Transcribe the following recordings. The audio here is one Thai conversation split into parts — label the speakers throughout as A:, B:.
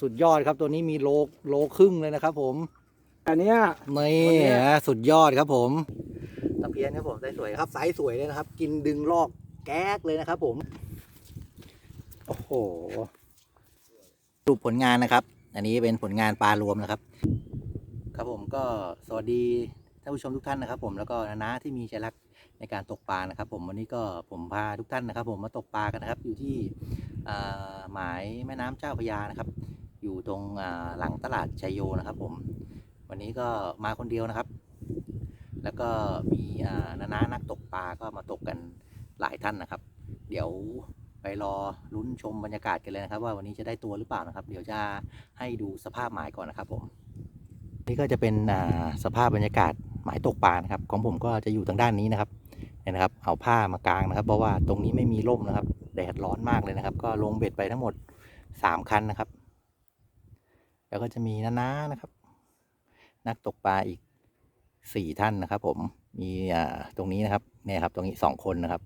A: สุดยอดครับตัวนี้มีโลโลครึ่งเลยนะครับผม
B: อันเนี้ย
A: นี่
B: ตัวเนี้ย
A: นะสุดยอดครับผมตะเพียนครับผมไซส์สวยครับไซส์สวยเลยนะครับ กินดึงลอกแก๊กเลยนะครับ ผมโอ้โหสรุปผลงานนะครับ อันนี้เป็นผลงานปลารวมนะครับ ครับผมก็สวัสดีท่านผู้ชมทุกท่านนะครับ ผมแล้วก็นานาที่มีใจรักในการตกปลานะครับ ผมวันนี้ก็ผมพาทุกท่านนะครับ ผมมาตกปลากันนะครับ อยู่ที่อ่าหมายแม่น้ำเจ้าพระยานะครับ อยู่ตรงหลังตลาดชัยโยนะครับผม วันนี้ก็มาคนเดียวนะครับ แล้วก็มีอ่านานานักตกปลาก็มาตกกันหลายท่านนะครับ เดี๋ยวไปรอลุ้นชมบรรยากาศกันเลยนะครับ ว่าวันนี้จะได้ตัวหรือเปล่านะครับ เดี๋ยวจะให้ดูสภาพหมายก่อนนะครับผมนี่ก็จะเป็นสภาพบรรยากาศหมายตกปลานะครับ ของผมก็จะอยู่ทางด้านนี้นะครับเนี่ยนะครับ เอาผ้ามากางนะครับ เพราะว่าตรงนี้ไม่มีร่มนะครับ แดดร้อนมากเลยนะครับ ก็ลงเบ็ดไปทั้งหมดสามคันนะครับ แล้วก็จะมีนานานะครับ นักตกปลาอีกสี่ท่านนะครับ ผมมีอ่าตรงนี้นะครับเนี่ยครับ ตรงนี้สองคนนะครับ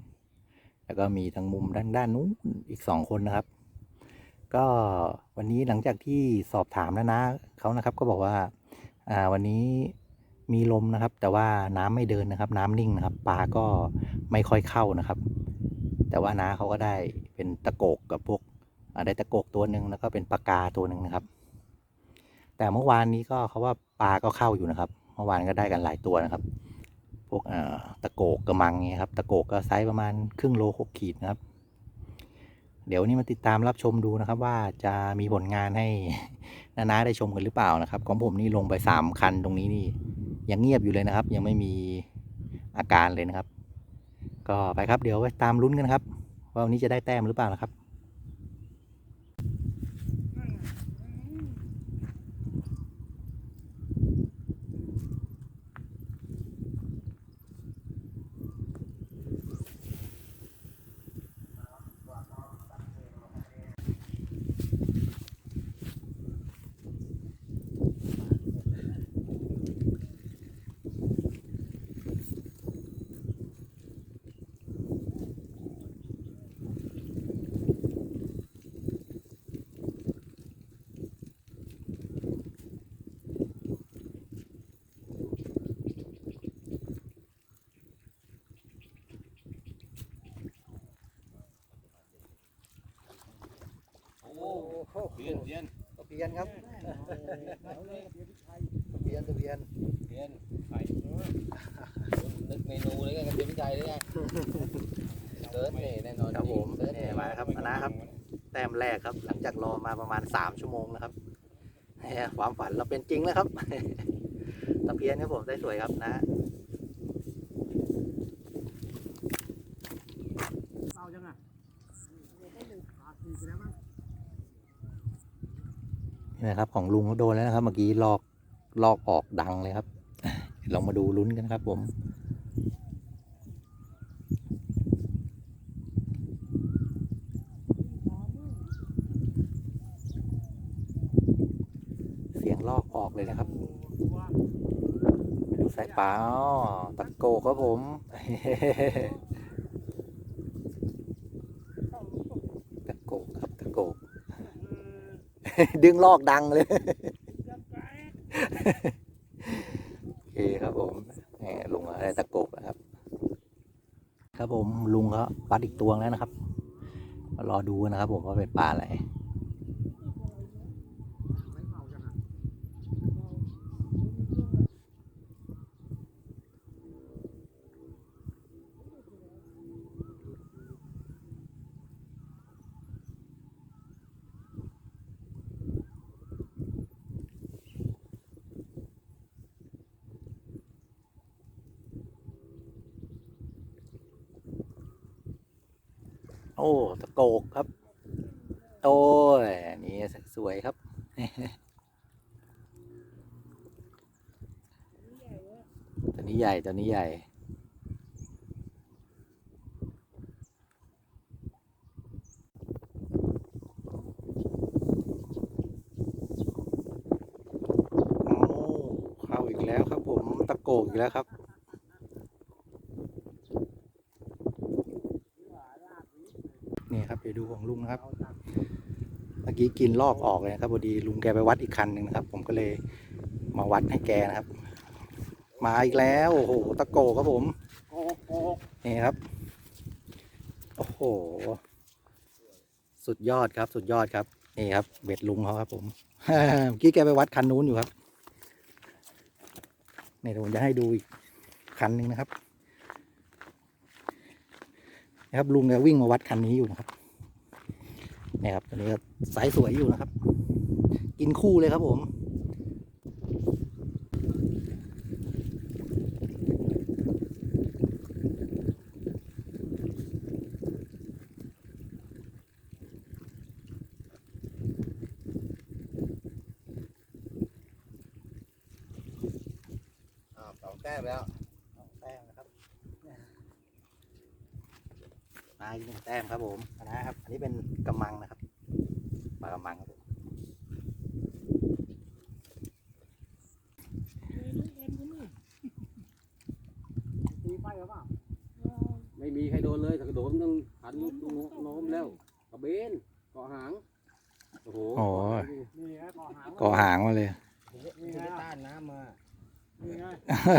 A: แล้วก็มีทางมุมด้านด้านนู้นอีกสองคนนะครับ ก็วันนี้หลังจากที่สอบถามนะนะเขานะครับ ก็บอกว่าอ่าวันนี้มีลมนะครับ แต่ว่าน้ำไม่เดินนะครับ น้ำนิ่งนะครับปลาก็ไม่ค่อยเข้านะครับ แต่ว่าน้าเขาก็ได้เป็นตะโกกกับพวกอ่าได้ตะโกกตัวหนึ่งแล้วก็เป็นปลากาตัวหนึ่งนะครับ แต่เมื่อวานนี้ก็เขาว่าปลาก็เข้าอยู่นะครับ เมื่อวานก็ได้กันหลายตัวนะครับ พวกตะโกกกระมังเงี้ยครับ ตะโกกก็ไซส์ประมาณครึ่งโลหกขีดนะครับ เดี๋ยวนนี้มาติดตามรับชมดูนะครับ ว่าจะมีผลงานให้นานาได้ชมกันหรือเปล่านะครับ ของผมนี่ลงไปสามคันตรงนี้นี่ยังเงียบอยู่เลยนะครับ ยังไม่มีอาการเลยนะครับ ก็ไปครับเดี๋ยวไปตามลุ้นกันครับว่าวันนี้จะได้แต้มหรือเปล่านะครับ
B: โอ้โห
C: เปลี่ยนเปลี่ยน
A: เพี้ยนครับตะเพียนตะเพียน
C: เรียนไข่นึกเมนูเลยกันกระเทียมพริกไทยเลยไงเติร์ดนี่แน่นอน
A: ครับผม
C: เติร์ด
A: นี่มาครับนานาครับ แต้มแรกครับ หลังจากรอมาประมาณสามชั่วโมงนะครับแหมความฝันเราเป็นจริงแล้วครับ ตะเพียนครับผมได้สวยครับนะ
B: เอาจังอะขาดสี่ไปแล้วมั้ง
A: นี่นะครับของลุงเขาโดนแล้วนะครับ เมื่อกี้ลอกลอกออกดังเลยครับลองมาดูลุ้นกันครับ ผมเสียงลอกออกเลยนะครับดูสายปลาตะโกครับผม ตะโกกครับตะโกก ดึงลอกดังเลย โอเคครับผมแหมลุงอะไรตะกบนะครับ ครับผมลุงเขาปัดอีกตัวแล้วนะครับ รอดูนะครับผมว่าเป็นปลาอะไร
B: ไม่เมาจังอะ
A: โอ้ตะโกกครับ โอ้ยนี่สวยครับ ตัวนี้ใหญ่ตัวนี้ใหญ่โอ้เข้าอีกแล้วครับผมตะโกกอีกแล้วครับ นี่ครับเดี๋ยวดูของ ลุงนะครับ เมื่อกี้กินลอกออกเลยนะครับพอดีลุงแกไปวัดอีกคันหนึ่งนะครับ ผมก็เลยมาวัดให้แกนะครับ มาอีกแล้วโอ้โหตะโกครับผม
B: โอ้โห
A: นี่ครับโอ้โห สุดยอดครับ สุดยอดครับนี่ครับเบ็ดลุงเขาครับ ผมเมื่อกี้แกไปวัดคันนู้นอยู่ครับนี่เดี๋ยวผมจะให้ดูอีกคันหนึ่งนะครับนะครับลุงแกวิ่งมาวัดคันนี้อยู่นะครับ นี่ครับตอนนี้ก็สายสวยอยู่นะครับ กินคู่เลยครับผม
C: อ้าวสองแต้มแล้ว
A: สองแต้มนะครับมาอีกหนึ่งแต้มครับผมนะครับ อันนี้เป็นกำมังนะครับปลากำมังครับผม
B: ตีไปหรือเปล่า
D: ไม่มีใครโดนเลยถ้ากระโดดมันต้องหันโน้มแล้วกระเบนเกาะหาง โอ้โห
A: โอ้ย
B: นี่ไงก่อหาง
A: ก่อหางมาเลย
B: นี่ไง
C: ต้านน้ำมา
B: นี่ไงโอ้ทั้งไอ้ร้อยไปไว้
A: นี่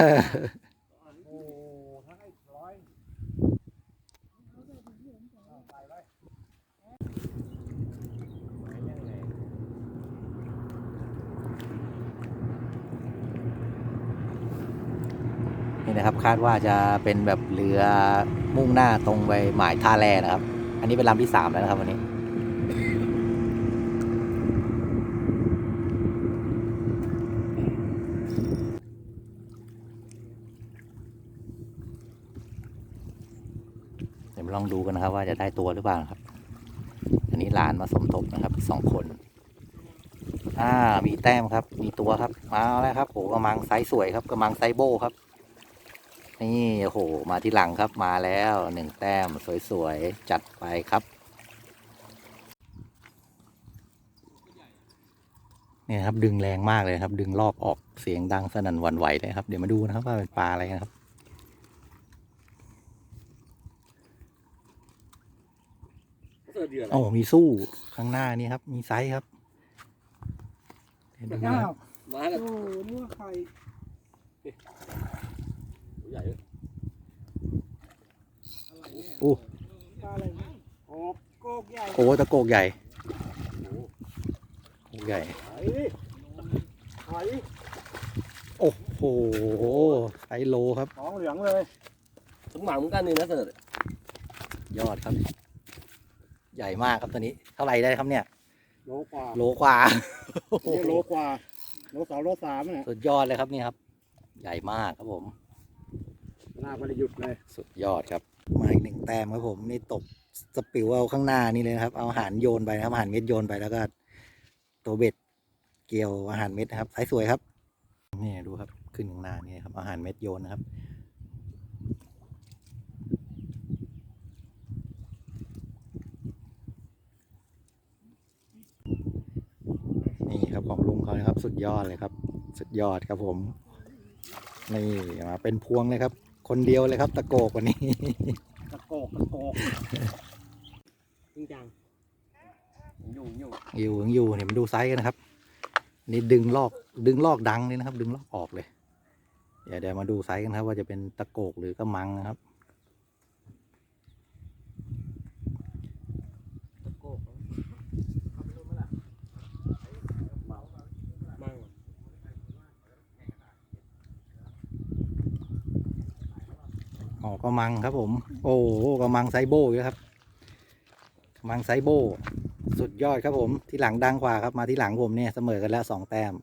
A: นะครับคาดว่าจะเป็นแบบเรือมุ่งหน้าตรงไปหมายท่าแรนะครับ อันนี้เป็นลำที่สามแล้วนะครับวันนี้ เดี๋ยวมาลองดูกันนะครับ ว่าจะได้ตัวหรือเปล่าครับ อันนี้หลานมาสมทบนะครับสองคนอ่ามีแต้มครับ มีตัวครับ มาแล้วครับโหกระมังไซส์สวยครับกระมังไซโบครับ นี่โอ้โหมาที่หลังครับมาแล้วหนึ่งแต้มสวยๆจัดไปครับเนี่ยครับดึงแรงมากเลยครับ ดึงลอกออกเสียงดังสนั่นหวั่นไหวเลยครับ เดี๋ยวมาดูนะครับว่าเป็นปลาอะไรนะครับ
D: เสื้อเดือด
A: โอ้มีสู้ข้างหน้านี่ครับ มีไซส์ครับเดี๋ยวดูนะครับ
D: มา
B: โอ้
D: แล้ว
B: นี่ว่าใคร
D: ใหญ่เลย
A: โอ้
B: ปลาอะไรเนี่ยโอ้โกกใหญ่
A: โอ้ตะโกกใหญ่โกกใหญ่
B: ไอ้ไอ้
A: โอ้โหไซส์โลครับ
B: สองเหลืองเลย
D: สมหวังเหมือนกันนี่นะเสิร์ต
A: ยอดครับ ใหญ่มากครับตัวนี้ เท่าไหร่ได้ครับเนี่ย
B: โลกว่า
A: โลกว่า
B: เนี่ยโลกว่า โลสองโลสามเนี่ย
A: สุดยอดเลยครับนี่ครับ ใหญ่มากครับผม
B: ลากไม่ได้หยุดเลย
A: สุดยอดครับ มาอีกหนึ่งแต้มครับผม นี่ตกสปิวเอาข้างหน้านี่เลยนะครับ เอาอาหารโยนไปนะครับอาหารเม็ดโยนไปแล้วก็ ตัวเบ็ดเกี่ยวอาหารเม็ดนะครับสายสวยครับ นี่ดูครับ ขึ้นข้างหน้านี่ครับอาหารเม็ดโยนนะครับ นี่ครั บของลุงเขานะครับ สุดยอดเลยครับ สุดยอดครับผมนี่มาเป็นพวงเลยครับ คนเดียวเลยครับ ตะโกกวันนี้
B: ตะโกกตะโกก
D: จริงจังยุ่งยุ่ง
A: อยู่ยังอยู่เนี่ยมันดูไซส์กันนะครับ นี่ดึงลอกดึงลอกดังเลยนะครับ ดึงลอกออกเลยเดี๋ยวเดี๋ยวมาดูไซส์กันครับ ว่าจะเป็นตะโกกหรือกระมังนะครับ
D: ตะโกกมั่ง
A: อ๋อกระมังครับผม โอ้โหกระมังไซโบอยู่ครับกระมังไซโบ สุดยอดครับผม ที่หลังดังกว่าครับมาที่หลังผมเนี่ยเสมอกันแล้วสองแต้ม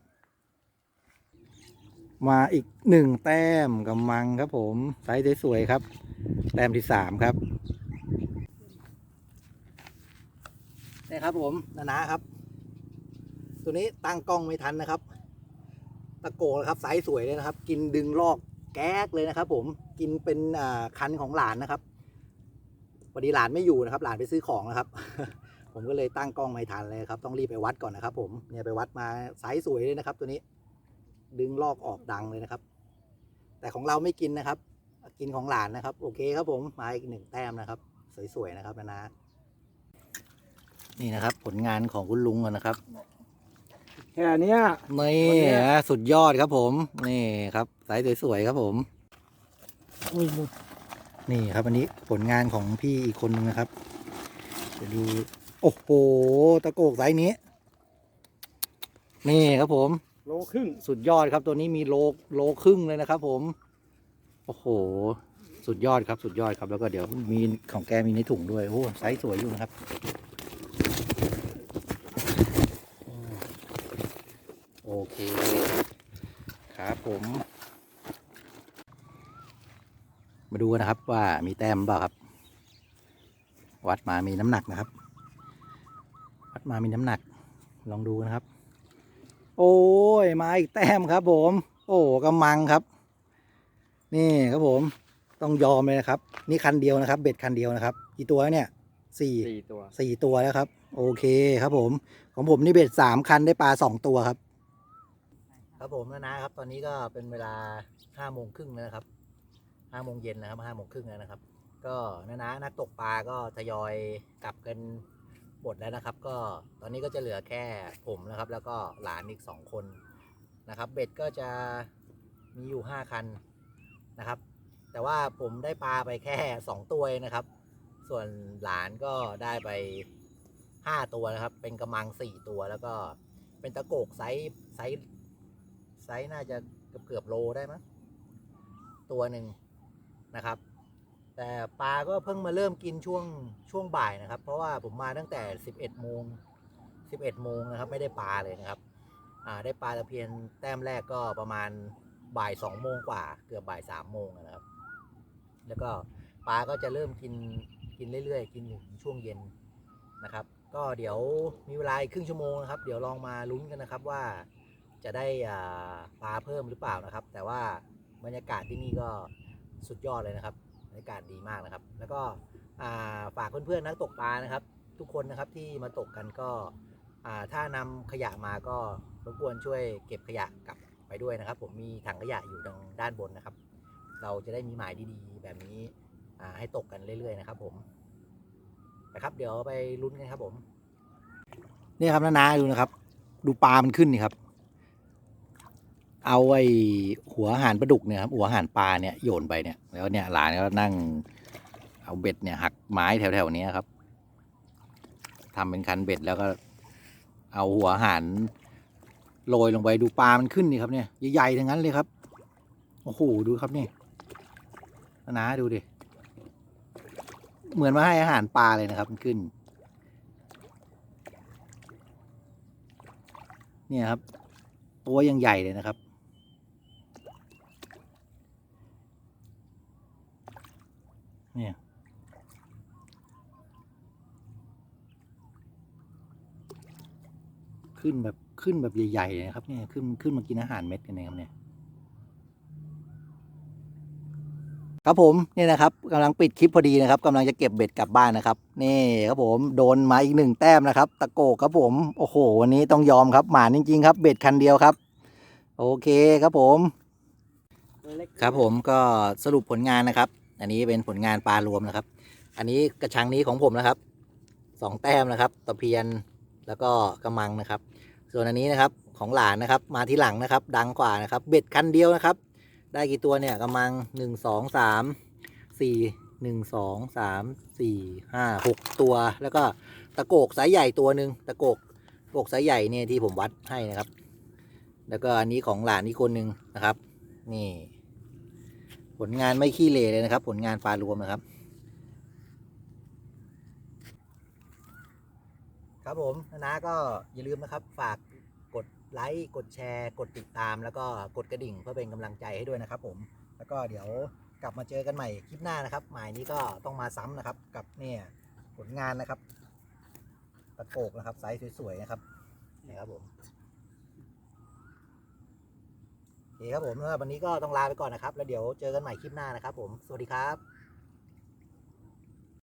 A: มาอีกหนึ่งแต้มกำมังครับผมไซส์สวยๆครับ แต้มที่สามครับนี่ครับผมนานาครับ ตัวนี้ตั้งกล้องไม่ทันนะครับ ตะโกนะครับไซส์สวยเลยนะครับ กินดึงลอกแก๊กเลยนะครับผม กินเป็นอ่าคันของหลานนะครับพอดีหลานไม่อยู่นะครับ หลานไปซื้อของนะครับ ผมก็เลยตั้งกล้องไม่ทันเลยครับ ต้องรีบไปวัดก่อนนะครับ ผมเนี่ยไปวัดมาไซส์สวยเลยนะครับ ตัวนี้ ดึงลอกออกดังเลยนะครับ แต่ของเราไม่กินนะครับ กินของหลานนะครับ โอเคครับผมมาอีกหนึ่งแต้มนะครับ สวยๆนะครับนะนะนี่นะครับ ผลงานของคุณลุงอะนะครับ
B: แค่เนี้ย
A: นี่
B: วันเนี้ย
A: นะสุดยอดครับผม นี่ครับสายสวยๆครับผม
B: อุ้ยหลุด
A: นี่ครับอันนี้ผลงานของพี่อีกคนนึงนะครับจะดูโอ้โหตะโกกสายนี้ นี่ครับผม
B: โลครึ่ง
A: สุดยอดครับตัวนี้มีโลโลครึ่งเลยนะครับ ผม โอ้โห สุดยอดครับสุดยอดครับ แล้วก็เดี๋ยวมีของแกมีในถุงด้วยโอ้โหไซส์สวยอยู่นะครับอืมโอเคครับผม มาดูกันนะครับว่ามีแต้มเปล่าครับ วัดมามีน้ำหนักนะครับ วัดมามีน้ำหนัก ลองดูนะครับ โอ้ยมาอีกแต้มครับ ผม โอ้กำมังครับ นี่ครับผม ต้องยอมเลยนะครับ นี่คันเดียวนะครับ เบ็ดคันเดียวนะครับกี่ตัวแล้วเนี่ยสี่
B: สี่ตัว
A: สี่ตัวแล้วครับ โอเคครับผม ของผมนี่เบ็ดสามคันได้ปลาสองตัวครับ ครับผมนะนะครับ ตอนนี้ก็เป็นเวลาห้าโมงครึ่งแล้วนะครับ ห้าโมงเย็นนะครับห้าโมงครึ่งแล้วนะครับ ก็นะนะนักตกปลาก็ทยอยกลับกันหมดแล้วนะครับ ก็ตอนนี้ก็จะเหลือแค่ผมนะครับ แล้วก็หลานอีกสองคนนะครับเบ็ดก็จะมีอยู่ห้าคันนะครับ แต่ว่าผมได้ปลาไปแค่สองตัวนะครับ ส่วนหลานก็ได้ไปห้าตัวนะครับ เป็นกระมังสี่ตัวแล้วก็เป็นตะโกกไซส์ไซส์ไซส์น่าจะเกือบเกือบโลได้มั้งตัวหนึ่ง นะครับ แต่ปลาก็เพิ่งมาเริ่มกินช่วงช่วงบ่ายนะครับ เพราะว่าผมมาตั้งแต่ 11โมง11โมงนะครับไม่ได้ปลาเลยนะครับได้ปลาตะเพียนแต้มแรกก็ประมาณบ่ายสองโมงกว่า เกือบบ่ายสามโมงนะครับ แล้วก็ปลาก็จะเริ่มกินกินเรื่อยๆ กินอยู่ช่วงเย็นนะครับ ก็เดี๋ยวมีเวลาครึ่งชั่วโมงนะครับ เดี๋ยวลองมาลุ้นกันนะครับว่าจะได้ปลาเพิ่มหรือเปล่านะครับ แต่ว่าบรรยากาศที่นี่ก็ สุดยอดเลยนะครับบรรยากาศดีมากนะครับ แล้วก็ฝากเพื่อนๆนักตกปลานะครับ ทุกคนนะครับที่มาตกกันก็ถ้านำขยะมาก็รบกวนช่วยเก็บขยะกลับไปด้วยนะครับ ผมมีถังขยะอยู่ทางด้านบนนะครับ เราจะได้มีหมายดีๆ แบบนี้ให้ตกกันเรื่อยๆนะครับ ผมนะครับ เดี๋ยวไปลุ้นกันครับผมนี่ครับนาๆดูนะครับ ดูปลามันขึ้นนี่ครับ เอาไอ้หัวอาหารปลาดุกเนี่ยครับหัวอาหารปลาเนี่ยโยนไปเนี่ยแล้วเนี่ยหลานก็นั่งเอาเบ็ดเนี่ยหักไม้แถวๆนี้ครับทำเป็นคันเบ็ดแล้วก็ เอาหัวอาหารโรยลงไปดูปลามันขึ้นนี่ครับเนี่ยใหญ่ๆทั้งนั้นเลยครับโอ้โหดูครับนี่นะดูดิเหมือนมาให้อาหารปลาเลยนะครับมันขึ้น เนี่ยครับ ตัวยังใหญ่เลยนะครับ ขึ้นแบบขึ้นแบบใหญ่ๆนะครับเนี่ยขึ้นขึ้นมากินอาหารเม็ดกันนยครับเนี่ยครับผมเนี่ยนะครับกำลังปิดคลิปพอดีนะครับกำลังจะเก็บเบ็ดกลับบ้านนะครับ นี่ครับผมโดนมาอีกหนึ่งแต้มนะครับ ตะโกครับผมโอ้โห วันนี้ต้องยอมครับหมานจริงๆครับ เบ็ดคันเดียวครับ โอเคครับผมครับผมก็สรุปผลงานนะครับ อันนี้เป็นผลงานปลารวมนะครับ อันนี้กระชังนี้ของผมนะครับสองแต้มนะครับตะเพียน แล้วก็กระมังนะครับ ส่วนอันนี้นะครับของหลานนะครับ มาที่หลังนะครับ ดังกว่านะครับ เบ็ดคันเดียวนะครับ ได้กี่ตัวเนี่ยกำลังหนึ่งสองสามสี่หนึ่งสองสามสี่ห้าหกตัว แล้วก็ตะโกกสายใหญ่ตัวหนึ่งตะโกกโกกสายใหญ่เนี่ยที่ผมวัดให้นะครับ แล้วก็อันนี้ของหลานอีกคนหนึ่งนะครับ นี่ ผลงานไม่ขี้เหร่เลยนะครับ ผลงานปลารวมนะครับ ครับผมนะก็อย่าลืมนะครับฝากกดไลค์กดแชร์ กดติดตาม แล้วก็กดกระดิ่งเพื่อเป็นกำลังใจให้ด้วยนะครับ ผม แล้วก็เดี๋ยวกลับมาเจอกันใหม่คลิปหน้านะครับ หมายนี้ก็ต้องมาซ้ำนะครับ กับเนี่ยผลงานนะครับ ตะโกกนะครับไซส์สวยๆนะครับนี่ครับผมโอเคครับผมสำหรับวันนี้ก็ต้องลาไปก่อนนะครับ แล้วเดี๋ยวเจอกันใหม่คลิปหน้านะครับ ผมสวัสดีครับ